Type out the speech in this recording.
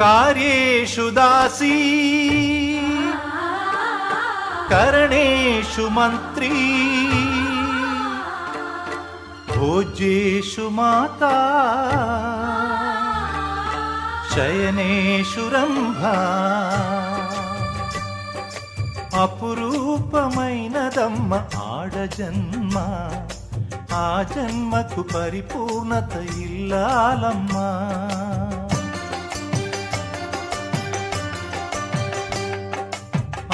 कार्येषु दासी करणेषु मन्त्री भोज्येषु माता శయనేషు రంభ అపురూపమైనదమ్మ ఆడజన్మ ఆ జన్మకు పరిపూర్ణత ఇల్లాలమ్మా